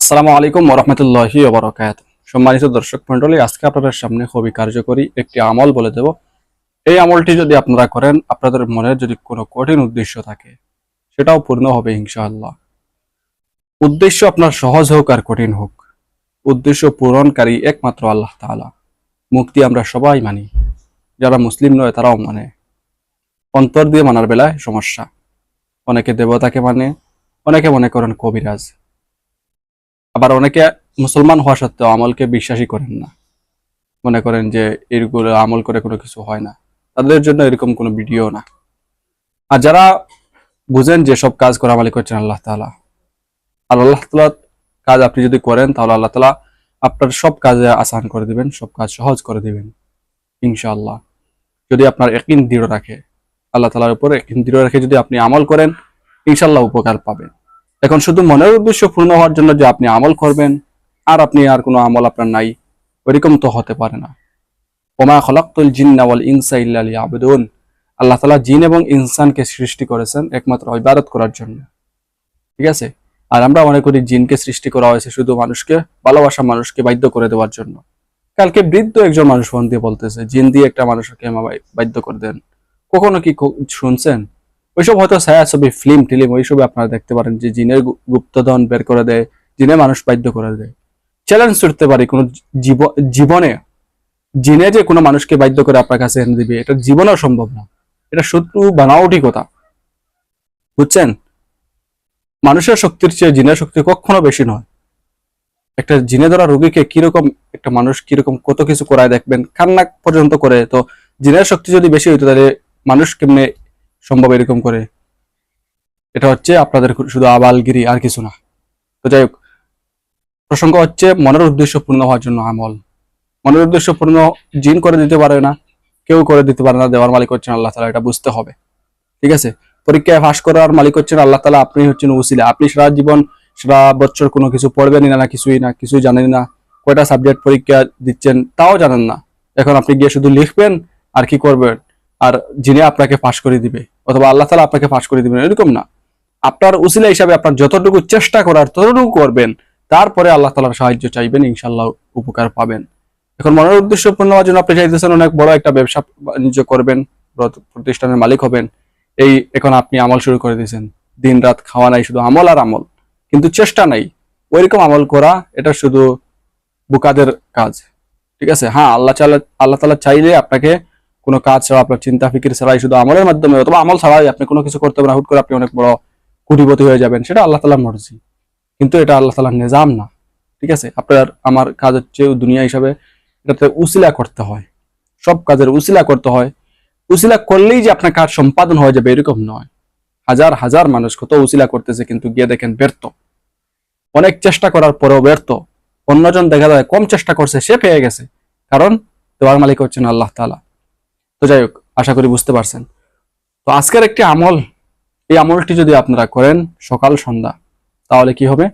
আসসালামু আলাইকুম ওরহমতুল্লাহি ওবরাকাত সম্মানিত দর্শক মন্ডলী আজকে আপনাদের সামনে খুবই কার্যকরী একটি আমল বলে দেব। এই আমলটি যদি আপনারা করেন, আপনাদের মনের যদি কোনো কঠিন উদ্দেশ্য থাকে, সেটাও পূর্ণ হবে ইনশাআল্লাহ। উদ্দেশ্য আপনার সহজ হোক আর কঠিন হোক। উদ্দেশ্য পূরণকারী একমাত্র আল্লাহ তাআলা। মুক্তি আমরা সবাই মানি। যারা মুসলিম নয়, তারাও মানে। অন্তর দিয়ে মানার বেলায় সমস্যা। অনেকে দেবতাকে মানে অনেকে মনে করেন কবিরাজ। আবার অনেকে মুসলমান হওয়া সত্ত্বেও আমলকে বিশ্বাসই করেন না। মনে করেন যে এগুলো আমল করে কোনো কিছু হয় না। তাদের জন্য এরকম কোনো ভিডিও না। আর যারা বুঝেন যে সব কাজ করা আমলি করছেন আল্লাহ তালা আর আল্লাহ তালা কাজ আপনি যদি করেন তাহলে আল্লাহ তালা আপনার সব কাজে আসান করে দিবেন, সব কাজ সহজ করে দিবেন, ইনশাআল্লাহ। যদি আপনার একদিন দৃঢ় রাখে, আল্লাহ তালার উপরে একদিন দৃঢ় রেখে যদি আপনি আমল করেন ইনশাল্লাহ উপকার পাবেন। এখন শুধু মনের উদ্দেশ্য পূর্ণ হওয়ার জন্য যে আপনি আমল করবেন, আর আপনি আর কোনো আমল আপনার নাই, ওইরকম তো হতে পারে না। ওমা খলাক্তুল জিন্না ওয়াল ইনসা ইল্লা লিয়াবুদুন। আল্লাহ তাআলা জিন এবং ইনসানকে সৃষ্টি করেছেন একমাত্র ইবাদত করার জন্য। ঠিক আছে? আর আমরা মনে করি জিনকে সৃষ্টি করা হয়েছে শুধু মানুষকে, ভালোবাসা মানুষকে বাধ্য করে দেওয়ার জন্য। কালকে বৃদ্ধ একজন মানুষ ফোন দিয়ে বলতেছে, জিন দিয়ে একটা মানুষকে বাধ্য করে দেন। কখনো কি শুনছেন? ওইসব হয়তো ছায়া ছবি ফিল্ম টিলিম, ওইসবে আপনারা দেখতে পারেন যে জিনের গুপ্তধন বের করে দেয়, জিনে মানুষ বাধ্য করে দেয়। চ্যালেঞ্জ করতে পারি কোনো জীবনে। জিনে যে কোনো মানুষকে বাধ্য করে আপনার কাছে এনে দিবে, এটা জীবনেও সম্ভব না। এটা শত্রু বানাওটি কথা। বুঝছেন? মানুষের শক্তির চেয়ে জিনের শক্তি কখনো বেশি নয়। একটা জিনে ধরা রোগীকে কীরকম একটা মানুষ কীরকম কত কিছু করায় দেখবেন, কান্না পর্যন্ত করে। তো জিনের শক্তি যদি বেশি হইতো তাহলে মানুষ কেমনে সম্ভব এরকম করে। এটা হচ্ছে আপনাদের শুধু আবালগিরি আর কিছু না। তো যাই হোক, প্রসঙ্গ হচ্ছে মনের উদ্দেশ্য পূর্ণ হওয়ার জন্য আমল। মনের উদ্দেশ্য পূর্ণ জিন করে দিতে পারে না, কেউ করে দিতে পারে না, দেওয়ার মালিক হচ্ছেন আল্লাহ তালা এটা বুঝতে হবে। ঠিক আছে? পরীক্ষায় ফাঁস করার মালিক হচ্ছেন আল্লাহ তালা আপনি হচ্ছেন উসিলা আপনি সারা জীবন, সারা বছর কোনো কিছু পড়বেনই না না কিছুই না, কিছুই জানেন না। কয়টা সাবজেক্ট পরীক্ষা দিচ্ছেন তাও জানেন না। এখন আপনি গিয়ে শুধু লিখবেন, আর কি করবেন? আর যিনি আপনাকে ফাঁস করে দিবে, অথবা আল্লাহ তালা আপনাকে ফাঁস করে দিবেন, এরকম না। আপনার উসিলা হিসাবে আপনার যতটুকু চেষ্টা করার ততটুকু করবেন, তারপরে আল্লাহ তালার সাহায্য চাইবেন ইনশাল্লাহ উপকার পাবেন। এখন মনের উদ্দেশ্য পূর্ণ হওয়ার জন্য আপনি চাইতেছেন অনেক বড় একটা ব্যবসা বাণিজ্য করবেন প্রতিষ্ঠানের মালিক হবেন। এই এখন আপনি আমল শুরু করে দিয়েছেন। দিন রাত খাওয়া নাই, শুধু আমল আর আমল। কিন্তু চেষ্টা নাই। ওইরকম আমল করা, এটা শুধু বুকাদের কাজ। ঠিক আছে? হ্যাঁ আল্লাহ আল্লাহ তালা চাইলে আপনাকে কোনো কাজ ছাড়া, আপনার চিন্তা, ফিকির ছাড়াই শুধু আমলের মাধ্যমে, অথবা আমল ছাড়াই আপনি কোনো কিছু করতে পারেন, হুট করে আপনি অনেক বড় কুটিপতি হয়ে যাবেন, সেটা আল্লাহ তালার মর্জি। কিন্তু এটা আল্লাহ তালার নিজাম না। ঠিক আছে? আপনার, আমার কাজ হচ্ছে দুনিয়া হিসাবে এটাতে উসিলা করতে হয়। সব কাজের উসিলা করতে হয়। উসিলা করলেই যে আপনার কাজ সম্পাদন হয়ে যাবে এরকম নয়। হাজার হাজার মানুষ কত উসিলা করতেছে, কিন্তু গিয়ে দেখেন ব্যর্থ। অনেক চেষ্টা করার পরেও ব্যর্থ। অন্যজন দেখা যায় কম চেষ্টা করছে, সে পেয়ে গেছে। কারণ, দেওয়ার মালিক হচ্ছেন আল্লাহ তালা তো যাই হোক, আশা করি বুঝতে পারছেন। তো আজকের একটি আমল, এই আমলটি যদি আপনারা করেন সকাল, সন্ধ্যা, তাহলে কি হবে?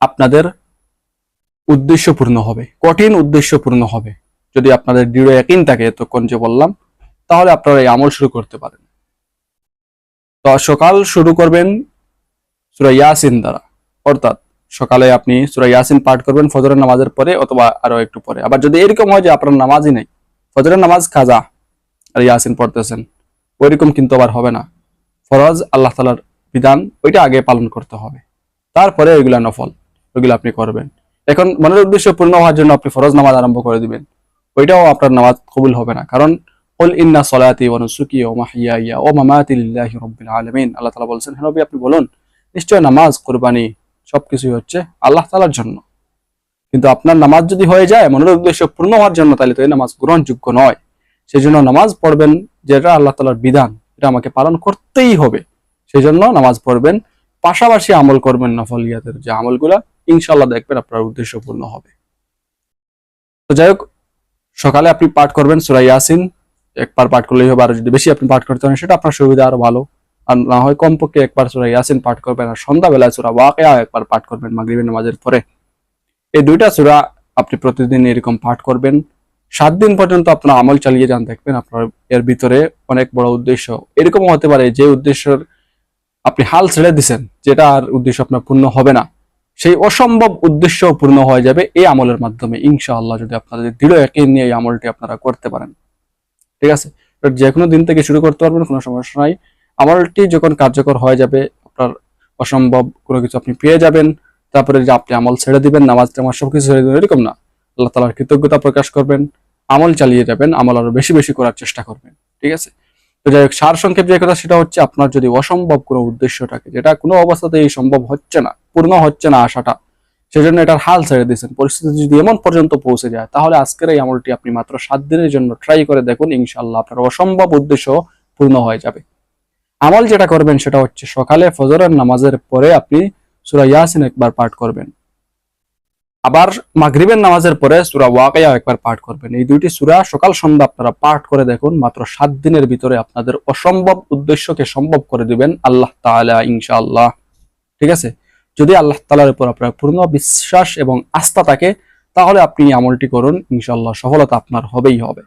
আপনাদের উদ্দেশ্য পূর্ণ হবে, কঠিন উদ্দেশ্য পূর্ণ হবে। যদি আপনাদের দৃঢ় একই থাকে, এতক্ষণ যে বললাম, তাহলে আপনারা এই আমল শুরু করতে পারেন। তো সকাল শুরু করবেন সুরা ইয়াসিন দ্বারা। অর্থাৎ সকালে আপনি সুরা ইয়াসিন পাঠ করবেন ফজরের নামাজের পরে অথবা আরও একটু পরে। আবার যদি এরকম হয় যে আপনার নামাজই নেই, ফজরের নামাজ কাজা আর ইয়াসিন পড়তেছেন। ওইরকম কিন্তু আবার হবে না। ফরজ আল্লাহ তালার বিধান, ওইটা আগে পালন করতে হবে। তারপরে ওইগুলা নফল, ওইগুলো আপনি করবেন। এখন মনের উদ্দেশ্য পূর্ণ হওয়ার জন্য আপনি ফরজ নামাজ আরম্ভ করে দিবেন। ওইটাও আপনার নামাজ কবুল হবে না। কারণ ওল ইন্না সলাতি ও সুকি ও মাহিয়া ইয়া ও মামাতিল্লাহি রব্বিল আলমিন। আল্লাহ তালা বলছেন হেন আপনি বলুন নিশ্চয় নামাজ, কোরবানি সব কিছুই হচ্ছে আল্লাহ তালার জন্য। কিন্তু আপনার নামাজ যদি হয়ে যায়, মনের উদ্দেশ্য পূর্ণ হওয়ার জন্য তাহলে তো এই নামাজ গ্রহণযোগ্য নয়। সেই জন্য নামাজ পড়বেন যেটা আল্লাহ তাআলার বিধান, এটা আমাকে পালন করতেই হবে। সেই জন্য নামাজ পড়বেন, পাশাপাশি আমল করবেন নফলিয়াতের যে আমলগুলা ইনশাল্লাহ দেখবেন আপনার উদ্দেশ্য পূর্ণ হবে। তো যাই হোক, সকালে আপনি পাঠ করবেন সুরা ইয়াসিন, একবার পাঠ করলেই হবে, আর যদি বেশি আপনি পাঠ করতে পারেন সেটা আপনার সুবিধা আরও ভালো। আর না হয় কমপক্ষে একবার সুরা ইয়াসিন পাঠ করবেন, আর সন্ধ্যাবেলায় সুরা ওয়াকিয়া একবার পাঠ করবেন মাগরিবের নামাজের পরে। এই দুইটা সুরা আপনি প্রতিদিন এরকম পাঠ করবেন সাত দিন পর্যন্ত আপনার আমল চালিয়ে যান, দেখবেন আপনার এর ভিতরে অনেক বড় উদ্দেশ্য। এরকমও হতে পারে যে উদ্দেশ্যের আপনি হাল ছেড়ে দিছেন, যেটা আর উদ্দেশ্য আপনার পূর্ণ হবে না। সেই অসম্ভব উদ্দেশ্য পূর্ণ হয়ে যাবে এই আমলের মাধ্যমে, ইনশাআল্লাহ, যদি আপনাদের দৃঢ় একে নিয়ে এই আমলটি আপনারা করতে পারেন। ঠিক আছে? যে কোনো দিন থেকে শুরু করতে পারবেন, কোনো সমস্যা নাই। আমলটি যখন কার্যকর হয়ে যাবে, আপনার অসম্ভব কোনো কিছু আপনি পেয়ে যাবেন। তারপরে যে আপনি আমল ছেড়ে দিবেন নামাজ টামাজ সবকিছু ছেড়ে দিবেন, এরকম না। আল্লাহ তালার কৃতজ্ঞতা প্রকাশ করবেন, আমল চালিয়ে যাবেন, আমল আরও বেশি বেশি করার চেষ্টা করবেন, ঠিক আছে? তো যাই হোক, সার সংক্ষেপ যে কথা, সেটা হচ্ছে আপনার যদি অসম্ভব কোনো উদ্দেশ্য থাকে, যেটা কোনো অবস্থাতেই সম্ভব হচ্ছে না, পূর্ণ হচ্ছে না আশাটা, সেজন্য এটার হাল ছেড়ে দিয়েছেন। পরিস্থিতি যদি এমন পর্যন্ত পৌঁছে যায়, তাহলে আজকের এই আমলটি আপনি মাত্র সাত দিনের জন্য ট্রাই করে দেখুন ইনশাল্লাহ আপনার অসম্ভব উদ্দেশ্য পূর্ণ হয়ে যাবে। আমল যেটা করবেন, সেটা হচ্ছে সকালে ফজরের নামাজের পরে আপনি সুরা ইয়াসিন একবার পাঠ করবেন। আবার মাগরিবের নামাজের পরে সুরা ওয়াকিয়া একবার পাঠ করবেন। এই দুইটি সুরা সকাল, সন্ধ্যা আপনারা পাঠ করে দেখুন, মাত্র সাত দিনের ভিতরে আপনাদের অসম্ভব উদ্দেশ্যকে সম্ভব করে দিবেন আল্লাহ তাআলা ইনশাআল্লাহ। ঠিক আছে? যদি আল্লাহ তাআলার উপর আপনার পূর্ণ বিশ্বাস এবং আস্থা থাকে, তাহলে আপনি আমলটি করুন, ইনশাআল্লাহ সফলতা আপনার হবেই হবে।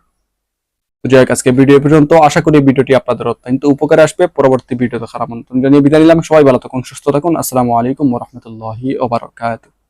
যাই আজকে ভিডিও পর্যন্ত। আশা করি ভিডিওটি আপনাদের অত্যন্ত উপকারে আসবে। পরবর্তী ভিডিওতে খারাপ আমন্ত্রণ জানিয়ে বিদায় নিলাম। সবাই ভালো থাকুন, সুস্থ থাকুন। আসসালামু আলাইকুম ওরহমতুল্লাহি ওবারাকাতুহু